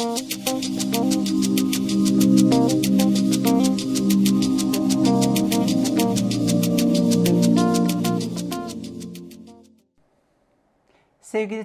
Sevgili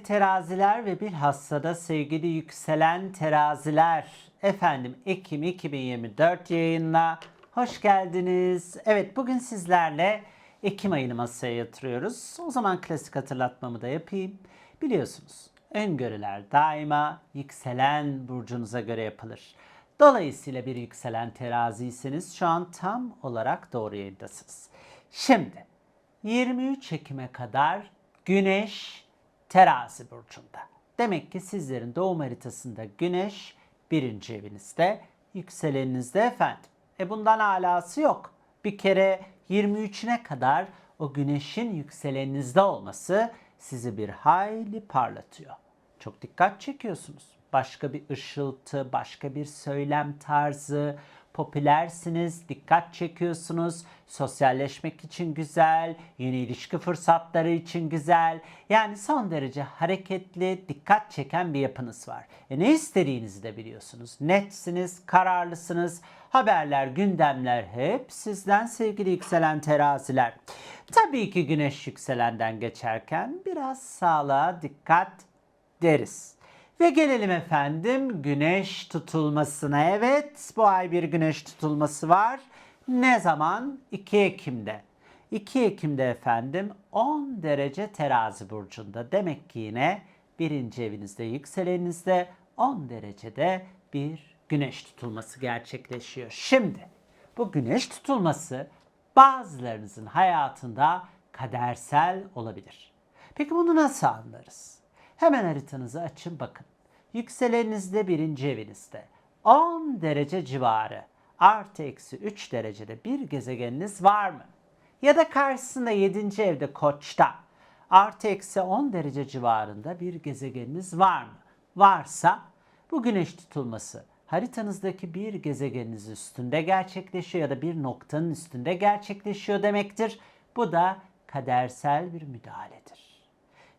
teraziler ve bilhassa da sevgili yükselen teraziler. Efendim Ekim 2024 yayınına hoş geldiniz. Evet bugün sizlerle Ekim ayını masaya yatırıyoruz. O zaman klasik hatırlatmamı da yapayım. Biliyorsunuz öngörüler daima yükselen burcunuza göre yapılır. Dolayısıyla bir yükselen teraziyseniz şu an tam olarak doğru yayındasınız. Şimdi 23 Ekim'e kadar Güneş terazi burcunda. Demek ki sizlerin doğum haritasında Güneş birinci evinizde, yükseleninizde efendim. E bundan alası yok. Bir kere 23'üne kadar o Güneş'in yükseleninizde olması sizi bir hayli parlatıyor. Çok dikkat çekiyorsunuz. Başka bir ışıltı, başka bir söylem tarzı, popülersiniz, dikkat çekiyorsunuz, sosyalleşmek için güzel, yeni ilişki fırsatları için güzel. Yani son derece hareketli, dikkat çeken bir yapınız var. E ne istediğinizi de biliyorsunuz. Netsiniz, kararlısınız. Haberler, gündemler hep sizden sevgili yükselen teraziler. Tabii ki güneş yükselenden geçerken biraz sağlığa dikkat deriz. Ve gelelim efendim güneş tutulmasına. Evet bu ay bir güneş tutulması var. Ne zaman? 2 Ekim'de. 2 Ekim'de efendim 10 derece terazi burcunda. Demek ki yine birinci evinizde yükselenizde 10 derecede bir güneş tutulması gerçekleşiyor. Şimdi bu güneş tutulması bazılarınızın hayatında kadersel olabilir. Peki bunu nasıl anlarız? Hemen haritanızı açın bakın. Yükselenizde birinci evinizde 10 derece civarı artı eksi 3 derecede bir gezegeniniz var mı? Ya da karşısında 7. evde koçta artı eksi 10 derece civarında bir gezegeniniz var mı? Varsa bu güneş tutulması haritanızdaki bir gezegeniniz üstünde gerçekleşiyor ya da bir noktanın üstünde gerçekleşiyor demektir. Bu da kadersel bir müdahaledir.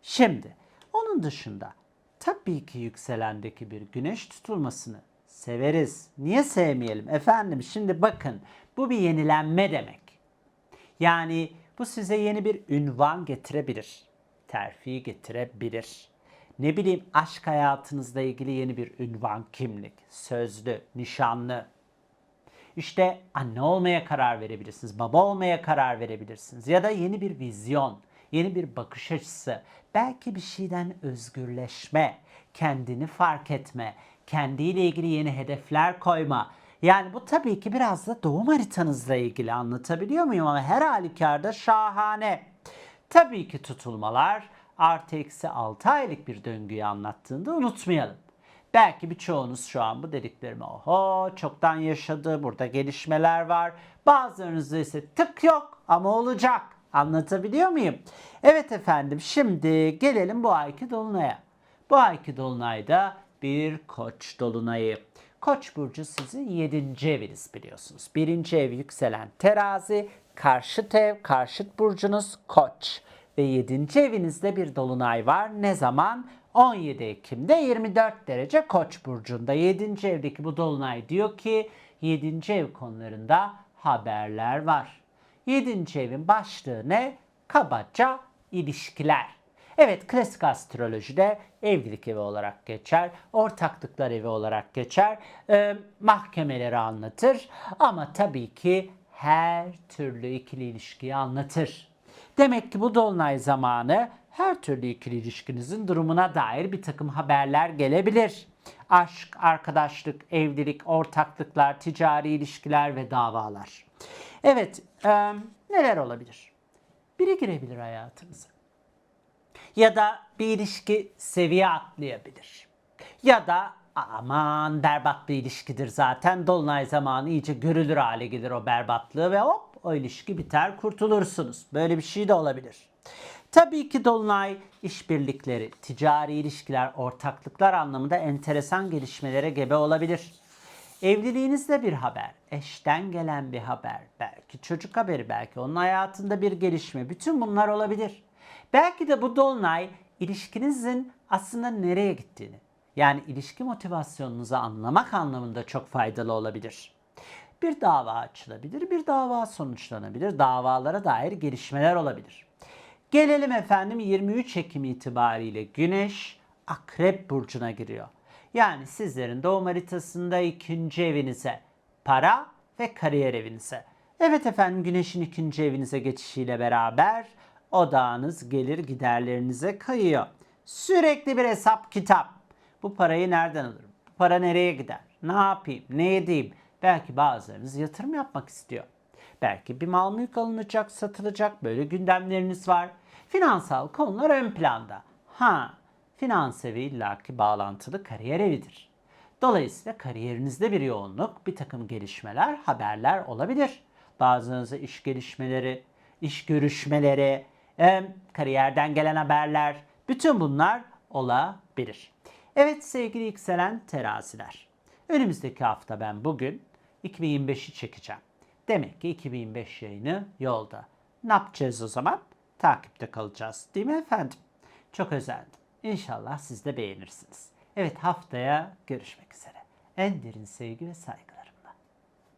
Şimdi onun dışında tabii ki yükselendeki bir güneş tutulmasını severiz. Niye sevmeyelim? Efendim şimdi bakın bu bir yenilenme demek. Yani bu size yeni bir ünvan getirebilir. Terfi getirebilir. Ne bileyim aşk hayatınızla ilgili yeni bir ünvan, kimlik, sözlü, nişanlı. İşte anne olmaya karar verebilirsiniz, baba olmaya karar verebilirsiniz ya da yeni bir vizyon, yeni bir bakış açısı, belki bir şeyden özgürleşme, kendini fark etme, kendiyle ilgili yeni hedefler koyma. Yani bu tabii ki biraz da doğum haritanızla ilgili anlatabiliyor muyum ama her halükarda şahane. Tabii ki tutulmalar artı eksi 6 aylık bir döngüyü anlattığında unutmayalım. Belki birçoğunuz şu an bu dediklerimi oho çoktan yaşadı, burada gelişmeler var. Bazılarınızda ise tık yok ama olacak. Anlatabiliyor muyum? Evet efendim şimdi gelelim bu ayki dolunaya. Bu ayki dolunayda bir koç dolunayı. Koç burcu sizin 7. eviniz biliyorsunuz. 1. ev yükselen terazi, karşıt ev, karşıt burcunuz koç. Ve 7. evinizde bir dolunay var. Ne zaman? 17 Ekim'de 24 derece Koç burcunda. 7. evdeki bu dolunay diyor ki 7. ev konularında haberler var. 7. evin başlığı ne? Kabaca ilişkiler. Evet klasik astrolojide evlilik evi olarak geçer, ortaklıklar evi olarak geçer, e, mahkemeleri anlatır ama tabii ki her türlü ikili ilişkiyi anlatır. Demek ki bu dolunay zamanı her türlü ikili ilişkinizin durumuna dair bir takım haberler gelebilir. Aşk, arkadaşlık, evlilik, ortaklıklar, ticari ilişkiler ve davalar. Evet, e, neler olabilir? Biri girebilir hayatınıza. Ya da bir ilişki seviye atlayabilir. Ya da aman berbat bir ilişkidir zaten. Dolunay zamanı iyice görülür hale gelir o berbatlığı ve hop o ilişki biter kurtulursunuz. Böyle bir şey de olabilir. Tabii ki Dolunay işbirlikleri, ticari ilişkiler, ortaklıklar anlamında enteresan gelişmelere gebe olabilir. Evliliğinizde bir haber, eşten gelen bir haber, belki çocuk haberi, belki onun hayatında bir gelişme. Bütün bunlar olabilir. Belki de bu dolunay ilişkinizin aslında nereye gittiğini, Yani ilişki motivasyonunuzu anlamak anlamında çok faydalı olabilir. Bir dava açılabilir, bir dava sonuçlanabilir, davalara dair gelişmeler olabilir. Gelelim efendim 23 Ekim itibariyle Güneş Akrep Burcu'na giriyor. Yani sizlerin doğum haritasında ikinci evinize, para ve kariyer evinize. Evet efendim Güneş'in ikinci evinize geçişiyle beraber odağınız gelir giderlerinize kayıyor. Sürekli bir hesap kitap. Bu parayı nereden alırım? Bu para nereye gider? Ne yapayım? Ne edeyim? Belki bazılarınız yatırım yapmak istiyor. Belki bir mal mülk alınacak, satılacak böyle gündemleriniz var. Finansal konular ön planda. Ha, finans evi illaki bağlantılı kariyer evidir. Dolayısıyla kariyerinizde bir yoğunluk, bir takım gelişmeler, haberler olabilir. Bazınıza iş gelişmeleri, iş görüşmeleri, kariyerden gelen haberler, bütün bunlar olabilir. Evet sevgili yükselen teraziler. Önümüzdeki hafta ben bugün 2025'i çekeceğim. Demek ki 2025 yayını yolda. Ne yapacağız o zaman? Takipte kalacağız. Değil mi efendim? Çok özendim. İnşallah siz de beğenirsiniz. Evet haftaya görüşmek üzere. En derin sevgi ve saygı.